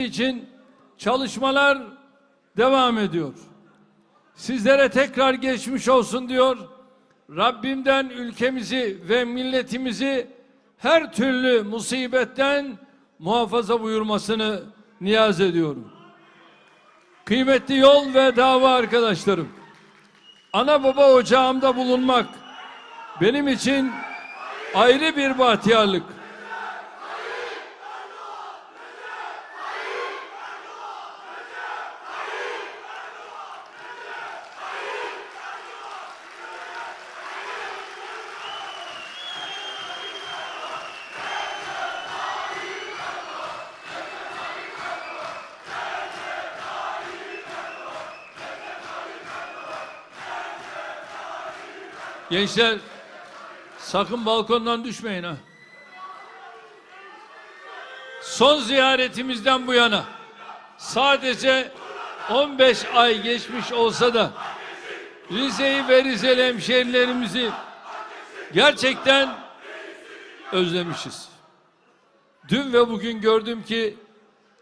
için çalışmalar devam ediyor. Sizlere tekrar geçmiş olsun diyor. Rabbimden ülkemizi ve milletimizi her türlü musibetten muhafaza buyurmasını niyaz ediyorum. Kıymetli yol ve dava arkadaşlarım, ana baba ocağımda bulunmak benim için ayrı bir bahtiyarlık. Gençler sakın balkondan düşmeyin ha. Son ziyaretimizden bu yana sadece 15 ay geçmiş olsa da Rize'yi ve Rizeli hemşehrilerimizi gerçekten özlemişiz. Dün ve bugün gördüm ki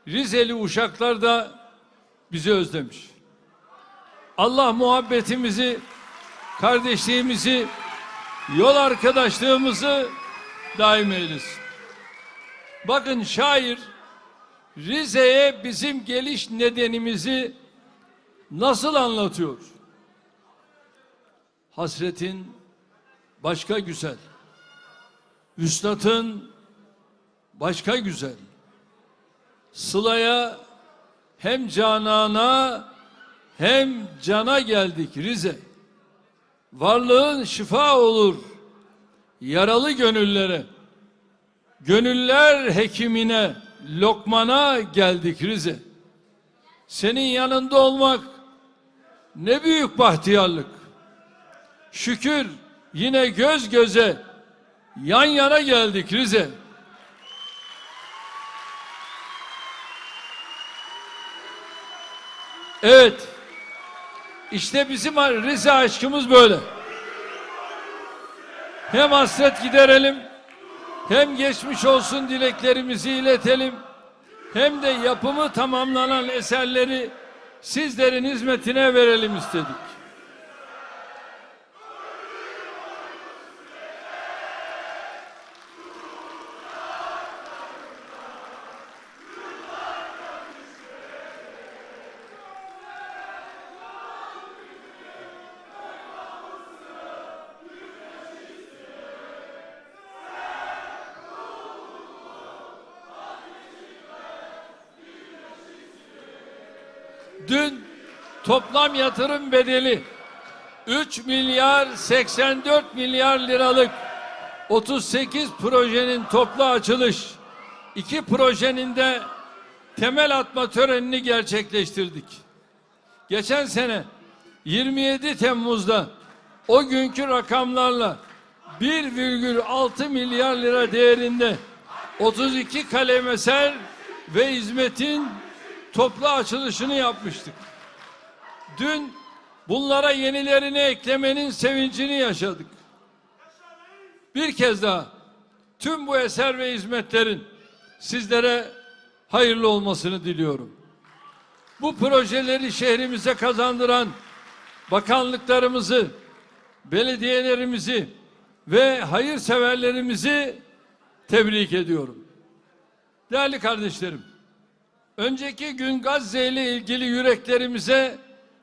Rizeli uşaklar da bizi özlemiş. Allah muhabbetimizi kardeşliğimizi, yol arkadaşlığımızı daim eylesin. Bakın şair Rize'ye bizim geliş nedenimizi nasıl anlatıyor? Hasretin başka güzel. Üstadın başka güzel. Sıla'ya hem canana hem cana geldik Rize. Varlığın şifa olur yaralı gönüllere. Gönüller hekimine, lokmana geldik Rize. Senin yanında olmak ne büyük bahtiyarlık. Şükür yine göz göze yan yana geldik Rize. Evet. İşte bizim Rize aşkımız böyle. Hem hasret giderelim, hem geçmiş olsun dileklerimizi iletelim, hem de yapımı tamamlanan eserleri sizlerin hizmetine verelim istedik. Toplam yatırım bedeli 3 milyar 84 milyar liralık 38 projenin toplu açılış, iki projenin de temel atma törenini gerçekleştirdik. Geçen sene 27 Temmuz'da o günkü rakamlarla 1,6 milyar lira değerinde 32 kalem eser ve hizmetin toplu açılışını yapmıştık. Dün bunlara yenilerini eklemenin sevincini yaşadık. Bir kez daha tüm bu eser ve hizmetlerin sizlere hayırlı olmasını diliyorum. Bu projeleri şehrimize kazandıran bakanlıklarımızı, belediyelerimizi ve hayırseverlerimizi tebrik ediyorum. Değerli kardeşlerim, önceki gün Gazze ile ilgili yüreklerimize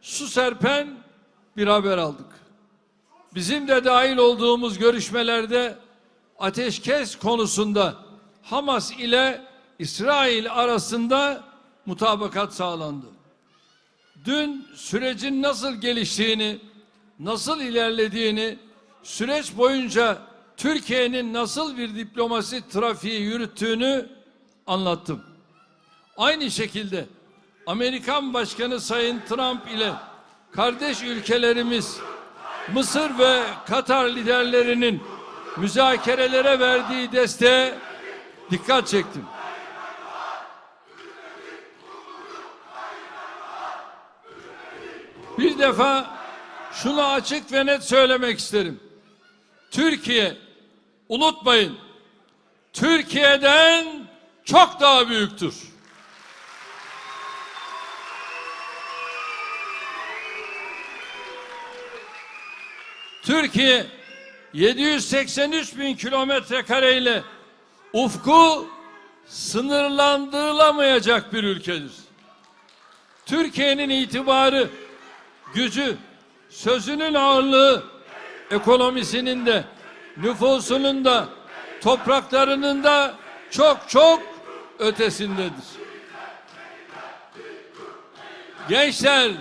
su serpen bir haber aldık. Bizim de dahil olduğumuz görüşmelerde ateşkes konusunda Hamas ile İsrail arasında mutabakat sağlandı. Dün sürecin nasıl geliştiğini, nasıl ilerlediğini, süreç boyunca Türkiye'nin nasıl bir diplomasi trafiği yürüttüğünü anlattım. Aynı şekilde Amerikan Başkanı Sayın Trump ile kardeş ülkelerimiz Mısır ve Katar liderlerinin müzakerelere verdiği desteğe dikkat çektim. Bir defa şunu açık ve net söylemek isterim. Türkiye unutmayın Türkiye'den çok daha büyüktür. Türkiye 783 bin kilometre kareyle ufku sınırlandırılamayacak bir ülkedir. Türkiye'nin itibarı, gücü, sözünün ağırlığı, ekonomisinin de, nüfusunun da, topraklarının da çok çok ötesindedir. Gençler,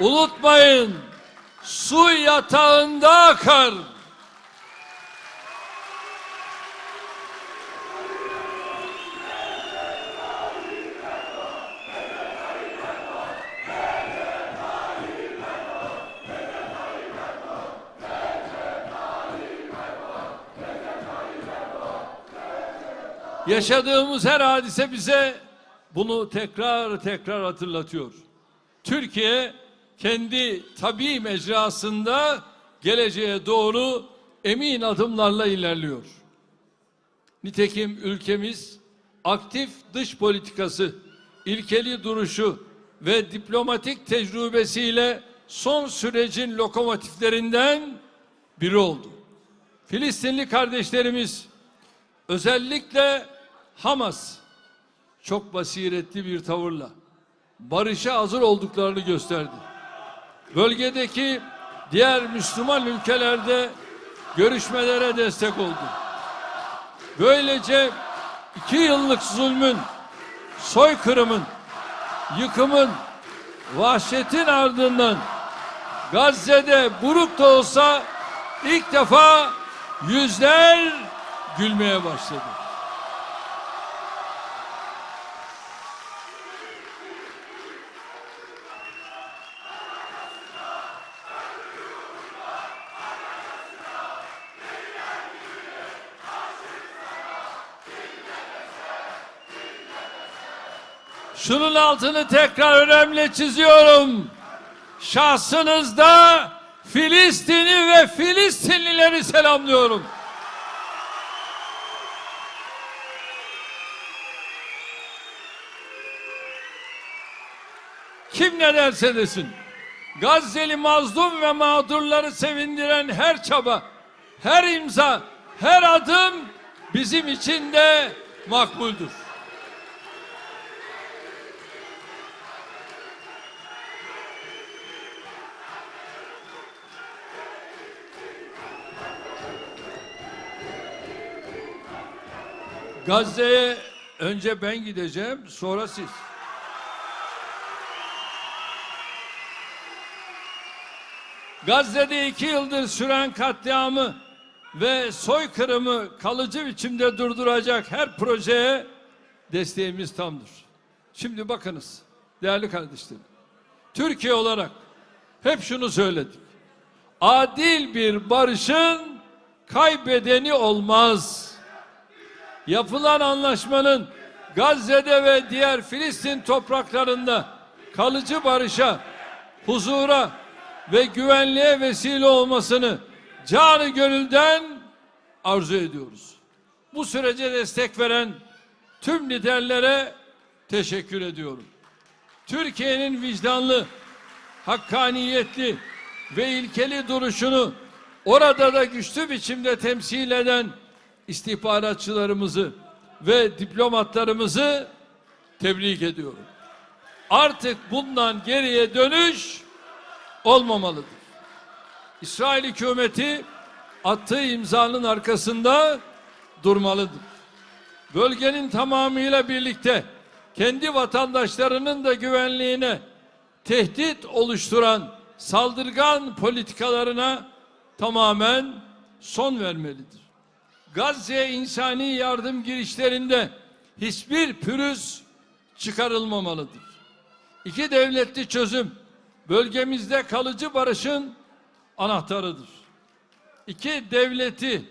unutmayın, su yatağında akar. Yaşadığımız her hadise bize bunu tekrar tekrar hatırlatıyor. Türkiye kendi tabi mecrasında geleceğe doğru emin adımlarla ilerliyor. Nitekim ülkemiz aktif dış politikası, ilkeli duruşu ve diplomatik tecrübesiyle son sürecin lokomotiflerinden biri oldu. Filistinli kardeşlerimiz özellikle Hamas çok basiretli bir tavırla barışa hazır olduklarını gösterdi. Bölgedeki diğer Müslüman ülkelerde görüşmelere destek oldu. Böylece iki yıllık zulmün, soykırımın, yıkımın, vahşetin ardından Gazze'de buruk da olsa ilk defa yüzler gülmeye başladı. Şunun altını tekrar önemli çiziyorum. Şahsınızda Filistin'i ve Filistinlileri selamlıyorum. Kim ne derse desin. Gazze'li mazlum ve mağdurları sevindiren her çaba, her imza, her adım bizim için de makbuldür. Gazze'ye önce ben gideceğim, sonra siz. Gazze'de iki yıldır süren katliamı ve soykırımı kalıcı biçimde durduracak her projeye desteğimiz tamdır. Şimdi bakınız değerli kardeşlerim. Türkiye olarak hep şunu söyledik. Adil bir barışın kaybedeni olmaz. Yapılan anlaşmanın Gazze'de ve diğer Filistin topraklarında kalıcı barışa, huzura ve güvenliğe vesile olmasını canı gönülden arzu ediyoruz. Bu sürece destek veren tüm liderlere teşekkür ediyorum. Türkiye'nin vicdanlı, hakkaniyetli ve ilkeli duruşunu orada da güçlü biçimde temsil eden istihbaratçılarımızı ve diplomatlarımızı tebrik ediyorum. Artık bundan geriye dönüş olmamalıdır. İsrail hükümeti attığı imzanın arkasında durmalıdır. Bölgenin tamamıyla birlikte kendi vatandaşlarının da güvenliğine tehdit oluşturan saldırgan politikalarına tamamen son vermelidir. Gazze insani yardım girişlerinde hiçbir pürüz çıkarılmamalıdır. İki devletli çözüm bölgemizde kalıcı barışın anahtarıdır. İki devleti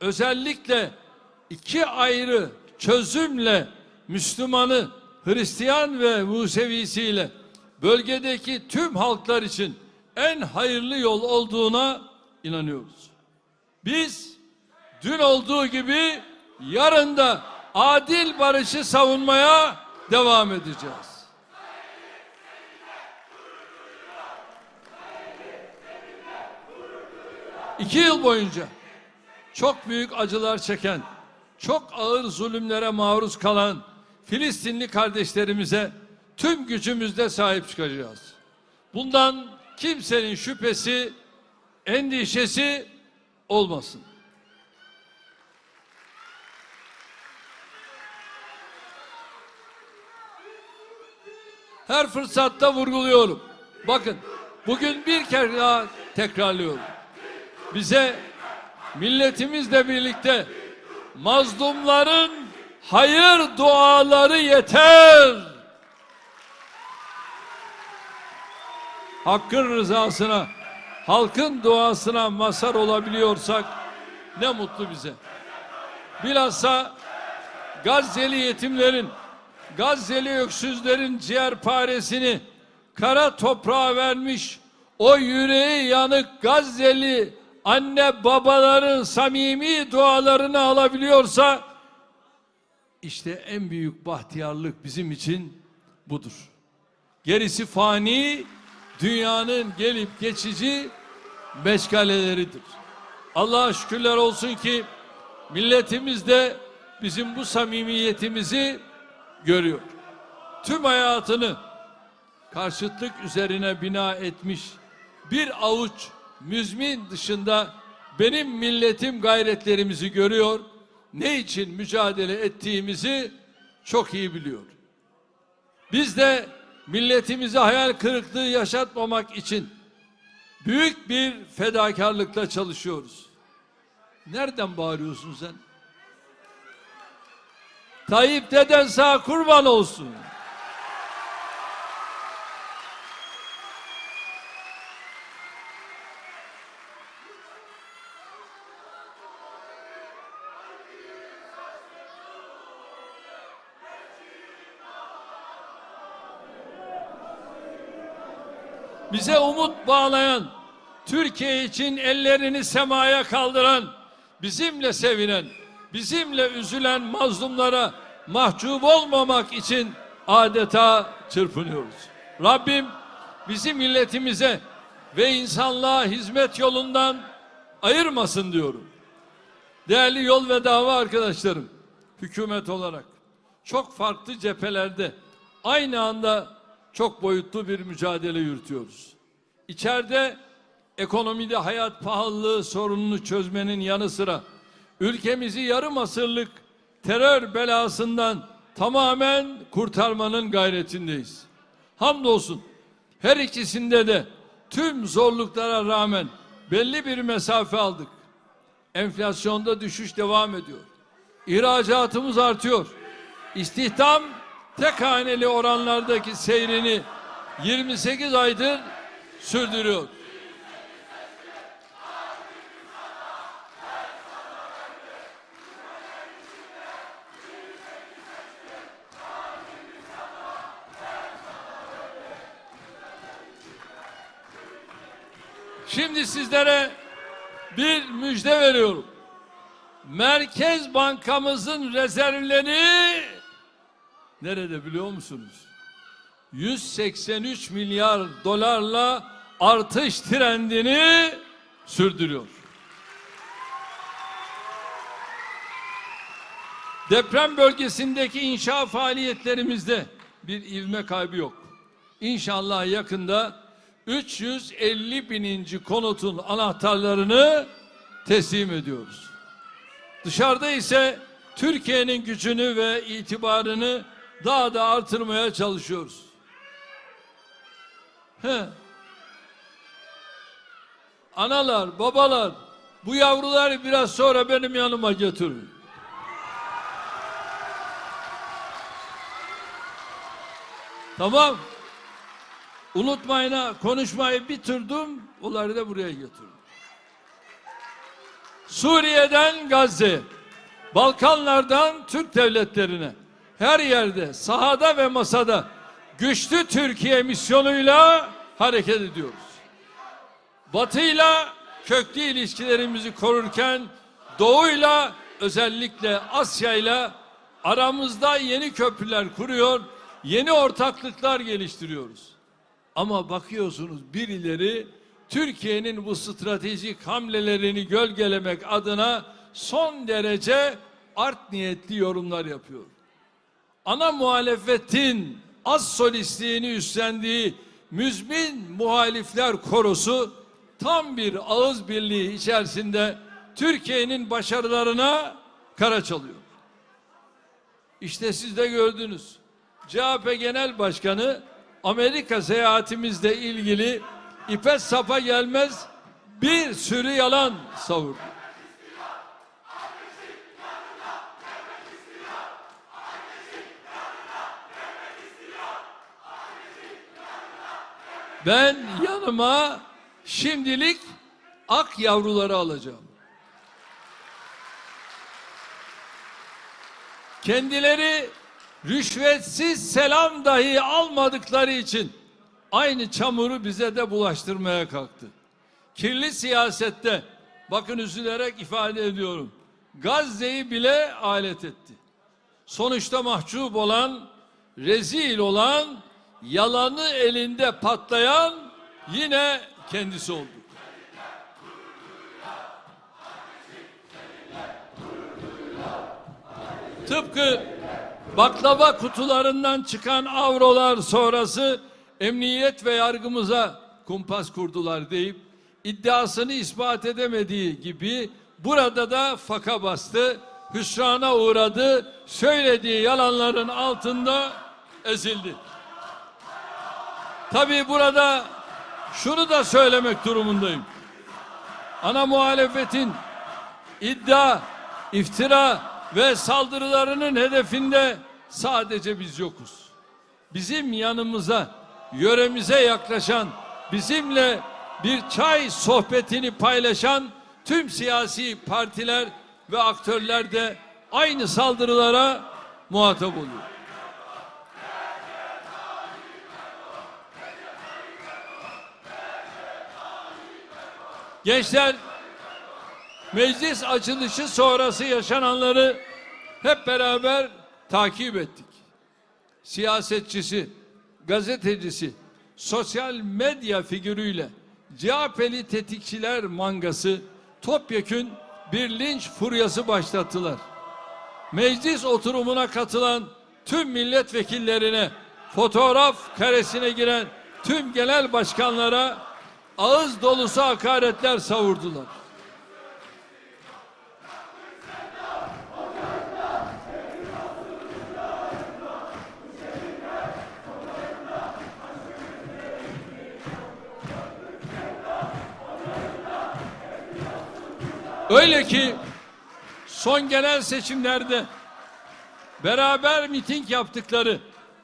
özellikle iki ayrı çözümle Müslümanı, Hristiyan ve Musevisiyle bölgedeki tüm halklar için en hayırlı yol olduğuna inanıyoruz. Biz dün olduğu gibi yarın da adil barışı savunmaya devam edeceğiz. iki yıl boyunca çok büyük acılar çeken, çok ağır zulümlere maruz kalan Filistinli kardeşlerimize tüm gücümüzle sahip çıkacağız. Bundan kimsenin şüphesi, endişesi olmasın. Her fırsatta vurguluyorum. Bakın bugün bir kere daha tekrarlıyorum. Bize milletimizle birlikte mazlumların hayır duaları yeter. Hakkın rızasına, halkın duasına mazhar olabiliyorsak ne mutlu bize. Bilhassa Gazze'li yetimlerin, Gazze'li öksüzlerin ciğerparesini kara toprağa vermiş o yüreği yanık Gazze'li anne babaların samimi dualarını alabiliyorsa işte en büyük bahtiyarlık bizim için budur. Gerisi fani, dünyanın gelip geçici meşgaleleridir. Allah'a şükürler olsun ki milletimiz de bizim bu samimiyetimizi görüyor. Tüm hayatını karşıtlık üzerine bina etmiş bir avuç müzmin dışında benim milletim gayretlerimizi görüyor. Ne için mücadele ettiğimizi çok iyi biliyor. Biz de milletimize hayal kırıklığı yaşatmamak için büyük bir fedakarlıkla çalışıyoruz. Nereden bağırıyorsun sen? Tayyip deden sağ kurban olsun. bize umut bağlayan, Türkiye için ellerini semaya kaldıran, bizimle sevinen, bizimle üzülen mazlumlara mahcup olmamak için adeta çırpınıyoruz. Rabbim bizi milletimize ve insanlığa hizmet yolundan ayırmasın diyorum. Değerli yol ve dava arkadaşlarım, hükümet olarak çok farklı cephelerde aynı anda çok boyutlu bir mücadele yürütüyoruz. İçeride ekonomide hayat pahalılığı sorununu çözmenin yanı sıra ülkemizi yarım asırlık terör belasından tamamen kurtarmanın gayretindeyiz. Hamdolsun her ikisinde de tüm zorluklara rağmen belli bir mesafe aldık. Enflasyonda düşüş devam ediyor. İhracatımız artıyor. İstihdam tek haneli oranlardaki seyrini 28 aydır sürdürüyor. Sizlere bir müjde veriyorum. Merkez Bankamızın rezervleri nerede biliyor musunuz? 183 milyar dolarla artış trendini sürdürüyor. Deprem bölgesindeki inşa faaliyetlerimizde bir ivme kaybı yok. İnşallah yakında 350 bininci konutun anahtarlarını teslim ediyoruz. Dışarıda ise Türkiye'nin gücünü ve itibarını daha da artırmaya çalışıyoruz. He. Analar, babalar, bu yavruları biraz sonra benim yanıma götürün. Tamam. Unutmayın ha, konuşmayı bitirdim, onları da buraya götürdüm. Suriye'den Gazze, Balkanlardan Türk devletlerine, her yerde, sahada ve masada güçlü Türkiye misyonuyla hareket ediyoruz. Batı'yla köklü ilişkilerimizi korurken Doğu'yla özellikle Asya'yla aramızda yeni köprüler kuruyor, yeni ortaklıklar geliştiriyoruz. Ama bakıyorsunuz birileri Türkiye'nin bu stratejik hamlelerini gölgelemek adına son derece art niyetli yorumlar yapıyor. Ana muhalefetin az solistliğini üstlendiği müzmin muhalifler korosu tam bir ağız birliği içerisinde Türkiye'nin başarılarına kara çalıyor. İşte siz de gördünüz. CHP Genel Başkanı Amerika seyahatimizle ilgili ipe sapa gelmez bir sürü yalan savurdu. Ben yanıma şimdilik ak yavruları alacağım. Kendileri rüşvetsiz selam dahi almadıkları için aynı çamuru bize de bulaştırmaya kalktı. Kirli siyasette bakın üzülerek ifade ediyorum. Gazze'yi bile alet etti. Sonuçta mahcup olan, rezil olan, yalanı elinde patlayan yine kendisi oldu. Tıpkı baklava kutularından çıkan avrolar sonrası emniyet ve yargımıza kumpas kurdular deyip iddiasını ispat edemediği gibi burada da faka bastı, hüsrana uğradı, söylediği yalanların altında ezildi. Tabii burada şunu da söylemek durumundayım. Ana muhalefetin iddia, iftira ve saldırılarının hedefinde sadece biz yokuz. Bizim yanımıza, yöremize yaklaşan, bizimle bir çay sohbetini paylaşan tüm siyasi partiler ve aktörler de aynı saldırılara muhatap oluyor. Gençler meclis açılışı sonrası yaşananları hep beraber takip ettik. Siyasetçisi, gazetecisi, sosyal medya figürüyle CHP'li tetikçiler mangası topyekün bir linç furyası başlattılar. Meclis oturumuna katılan tüm milletvekillerine, fotoğraf karesine giren tüm genel başkanlara ağız dolusu hakaretler savurdular. Öyle ki son genel seçimlerde beraber miting yaptıkları,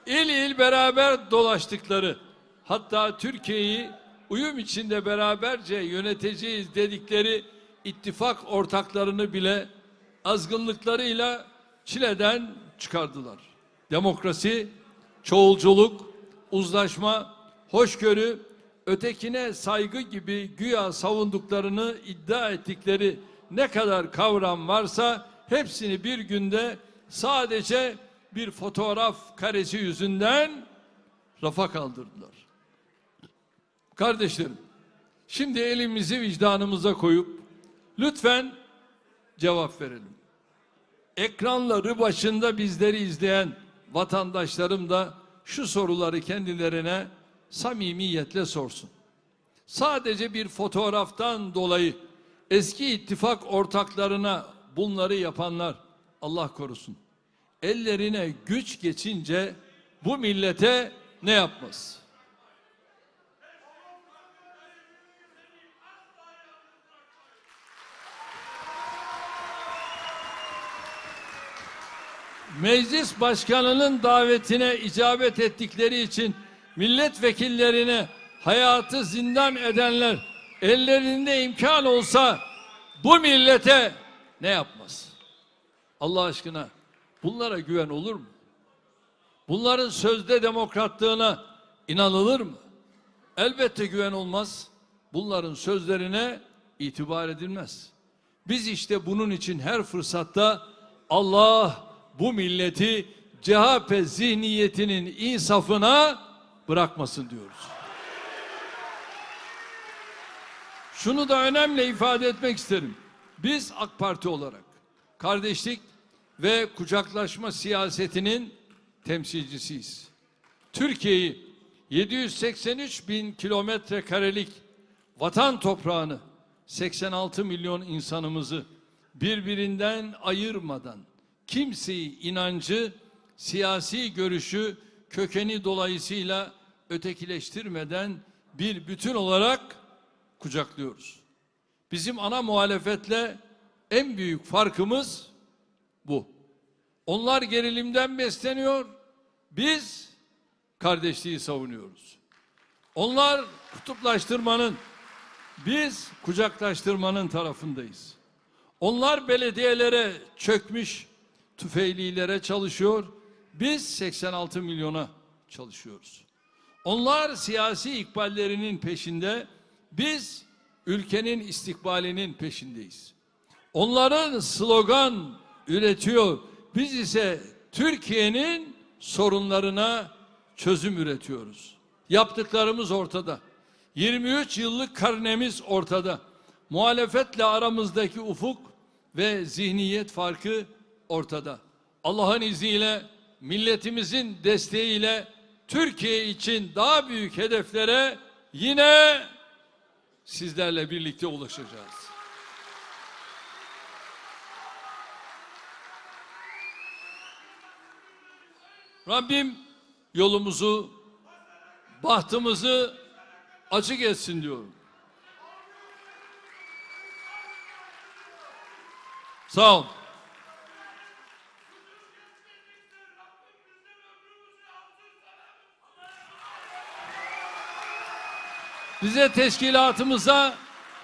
il il beraber dolaştıkları, hatta Türkiye'yi uyum içinde beraberce yöneteceğiz dedikleri ittifak ortaklarını bile azgınlıklarıyla çileden çıkardılar. Demokrasi, çoğulculuk, uzlaşma, hoşgörü, ötekine saygı gibi güya savunduklarını iddia ettikleri ne kadar kavram varsa hepsini bir günde sadece bir fotoğraf karesi yüzünden rafa kaldırdılar. Kardeşlerim, şimdi elimizi vicdanımıza koyup lütfen cevap verelim. Ekranları başında bizleri izleyen vatandaşlarım da şu soruları kendilerine samimiyetle sorsun. Sadece bir fotoğraftan dolayı eski ittifak ortaklarına bunları yapanlar Allah korusun. Ellerine güç geçince bu millete ne yapmaz? Meclis başkanının davetine icabet ettikleri için milletvekillerine hayatı zindan edenler ellerinde imkan olsa bu millete ne yapmaz? Allah aşkına bunlara güven olur mu? Bunların sözde demokratlığına inanılır mı? Elbette güven olmaz. Bunların sözlerine itibar edilmez. Biz işte bunun için her fırsatta Allah bu milleti CHP zihniyetinin insafına bırakmasın diyoruz. Şunu da önemli ifade etmek isterim. Biz AK Parti olarak kardeşlik ve kucaklaşma siyasetinin temsilcisiyiz. Türkiye'yi 783 bin kilometre karelik vatan toprağını 86 milyon insanımızı birbirinden ayırmadan kimseyi inancı, siyasi görüşü, kökeni dolayısıyla ötekileştirmeden bir bütün olarak kucaklıyoruz. Bizim ana muhalefetle en büyük farkımız bu. Onlar gerilimden besleniyor, biz kardeşliği savunuyoruz. Onlar kutuplaştırmanın, biz kucaklaştırmanın tarafındayız. Onlar belediyelere çökmüş tüfeylilere çalışıyor, biz 86 milyona çalışıyoruz. Onlar siyasi ikballerinin peşinde, biz ülkenin istikbalinin peşindeyiz. Onların slogan üretiyor, biz ise Türkiye'nin sorunlarına çözüm üretiyoruz. Yaptıklarımız ortada. 23 yıllık karnemiz ortada. Muhalefetle aramızdaki ufuk ve zihniyet farkı ortada. Allah'ın izniyle, milletimizin desteğiyle Türkiye için daha büyük hedeflere yine sizlerle birlikte ulaşacağız. Rabbim yolumuzu, bahtımızı açık etsin diyorum. Sağ ol. Bize teşkilatımıza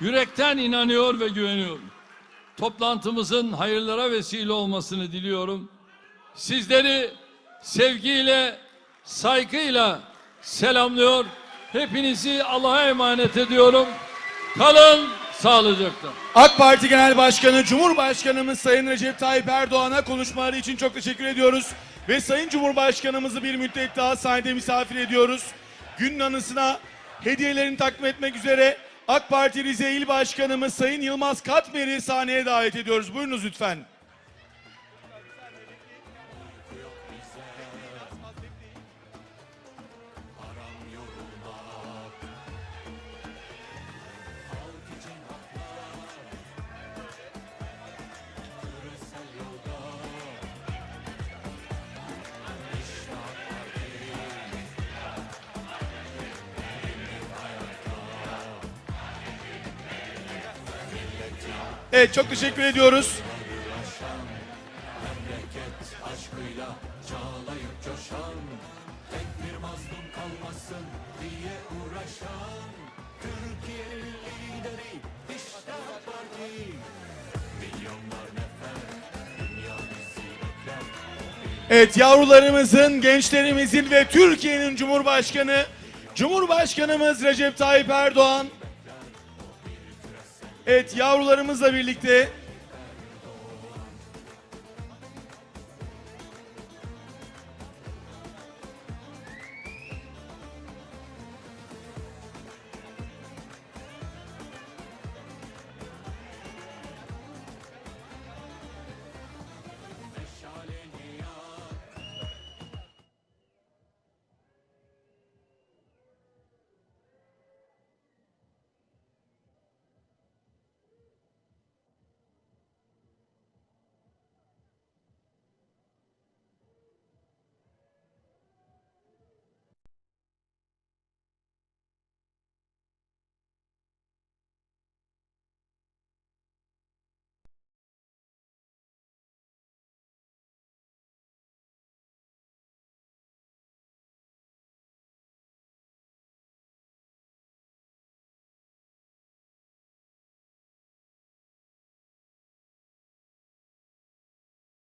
yürekten inanıyor ve güveniyorum. Toplantımızın hayırlara vesile olmasını diliyorum. Sizleri sevgiyle, saygıyla selamlıyor. Hepinizi Allah'a emanet ediyorum. Kalın sağlıcakla. AK Parti Genel Başkanı Cumhurbaşkanımız Sayın Recep Tayyip Erdoğan'a konuşmaları için çok teşekkür ediyoruz. Ve Sayın Cumhurbaşkanımızı bir müddet daha sahnede misafir ediyoruz. Günün anısına hediyelerini takdim etmek üzere AK Parti Rize İl Başkanımız Sayın Yılmaz Katmer'i sahneye davet ediyoruz. Buyurunuz lütfen. Evet çok teşekkür ediyoruz. Evet yavrularımızın, gençlerimizin ve Türkiye'nin Cumhurbaşkanı Cumhurbaşkanımız Recep Tayyip Erdoğan Evet yavrularımızla birlikte